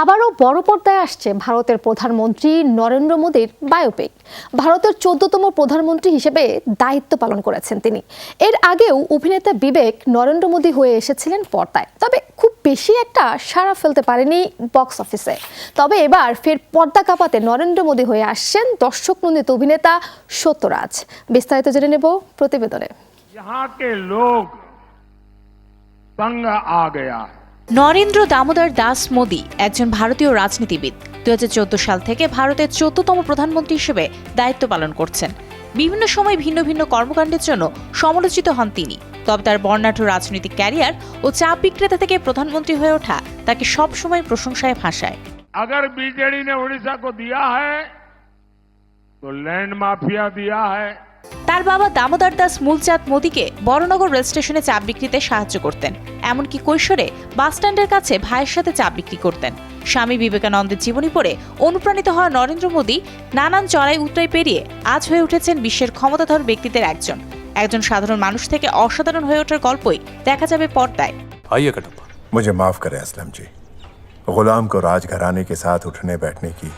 আবারও বড় পর্দায় আসছে ভারতের প্রধানমন্ত্রী নরেন্দ্র মোদীর বায়োপিক ভারতের চোদ্দতম প্রধানমন্ত্রী হিসেবে দায়িত্ব পালন করেছেন তিনি। এর আগেও অভিনেতা বিবেক নরেন্দ্র মোদী হয়ে এসেছিলেন পর্দায়। তবে খুব বেশি একটা সাড়া ফেলতে পারেনি বক্স অফিসে তবে এবার ফের পর্দা কাঁপাতে নরেন্দ্র মোদী হয়ে আসছেন দর্শক নন্দিত অভিনেতা সত্যরাজ। বিস্তারিত জেনে নেব প্রতিবেদনে। লোক আ গয়া নরেন্দ্র দামোদর দাস মোদী একজন ভারতীয় রাজনীতিবিদ দু সাল থেকে ভারতের চোদ্দতম প্রধানমন্ত্রী হিসেবে দায়িত্ব পালন করছেন বিভিন্ন সময় ভিন্ন ভিন্ন কর্মকাণ্ডের জন্য সমালোচিত হন তিনি তবে তার বর্ণাঢ্য রাজনৈতিক ক্যারিয়ার ও চা বিক্রেতা থেকে প্রধানমন্ত্রী হয়ে ওঠা তাকে সবসময় প্রশংসায় ভাসায় अगर बीजेडी ने उड़ीसा को दिया है तो लैंड माफिया दिया है তার বাবা দামোদর দাস মূলচাঁদ মোদীকে বড়নগর রেল স্টেশনে চা বিক্রিতে সাহায্য করতেন এমনকি কৈশোরে বাসস্ট্যান্ডের কাছে ভাইয়ের সাথে চা বিক্রি করতেন স্বামী বিবেকানন্দের জীবনী পড়ে অনুপ্রাণিত হওয়া নরেন্দ্র মোদী নানান চড়াই উতরাই পেরিয়ে আজ হয়ে উঠেছেন বিশ্বের ক্ষমতাধর ব্যক্তিদের একজন একজন সাধারণ মানুষ থেকে অসাধারণ হয়ে ওঠার গল্পই দেখা যাবে পর্দায় आइए कटप्पा मुझे माफ करें असलम जी गुलाम को राजघराने के साथ उठने बैठने की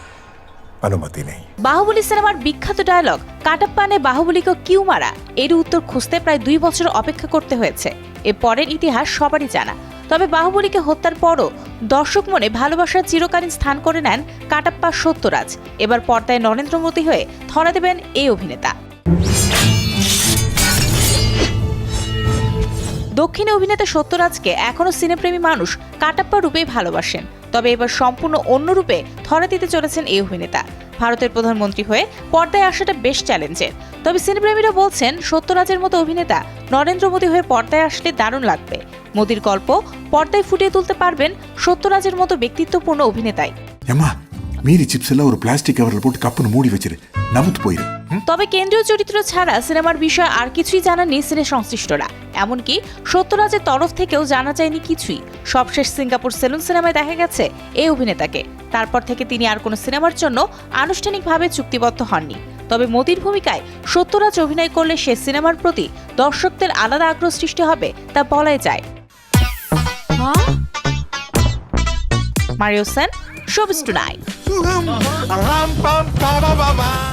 अनुमति नहीं বাহুবলী সিনেমার বিখ্যাত ডায়লগ কাটাপ্পানে বাহুবলীকে কিউ মারা, এর উত্তর খুঁজতে প্রায় দুই বছর অপেক্ষা করতে হয়েছে। এ পরের ইতিহাস সবারই জানা। তবে বাহুবলীকে হত্যার পরও দর্শক মনে ভালোবাসার চিরকালীন স্থান করে নেন কাটাপ্পা সত্যরাজ। এবার পর্দায় নরেন্দ্র মোদী হয়ে ধরা দেবেন এই অভিনেতা। দক্ষিণে অভিনেতা সত্যরাজকে এখনও সিনেপ্রেমী মানুষ কাটাপ্পা রূপেই ভালোবাসেন। তবে এবার সম্পূর্ণ অন্যরূপে ধরা দিতে চলেছেন এই অভিনেতা। ভারতের প্রধানমন্ত্রী হয়ে পর্দায় আসাটা বেশ চ্যালেঞ্জের। তবে সিনেপ্রেমীরা বলছেন, সত্যরাজের মতো অভিনেতা নরেন্দ্র মোদী হয়ে পর্দায় আসলে দারুণ লাগবে। মোদীর গল্প পর্দায় ফুটিয়ে তুলতে পারবেন সত্যরাজের মতো ব্যক্তিত্বপূর্ণ অভিনেতাই। ஏம்மா மீறி சிப்ஸ் எல்லாம் ஒரு பிளாஸ்டிக் கவரில் போட்டு கப்புன்னு மூடி வச்சிரு நமுத்து போயிரு তবে কেন্দ্রীয় চরিত্র ছাড়া সিনেমার বিষয়ে আর কিছুই জানাননি সিনে সংশ্লিষ্টরা এমনকি সত্যরাজের তরফ থেকেও জানা যায়নি কিছুই সবশেষ সিঙ্গাপুর সেলুন সিনেমায় দেখা গেছে এই অভিনেতাকে তারপর থেকে তিনি আর কোনো সিনেমার জন্য আনুষ্ঠানিকভাবে চুক্তিবদ্ধ হননি তবে মোদির ভূমিকায় সত্যরাজ অভিনয় করলে সে সিনেমার প্রতি দর্শকদের আলাদা আগ্রহ সৃষ্টি হবে তা বলাই যায় Mario Sen showbiz tonight Ram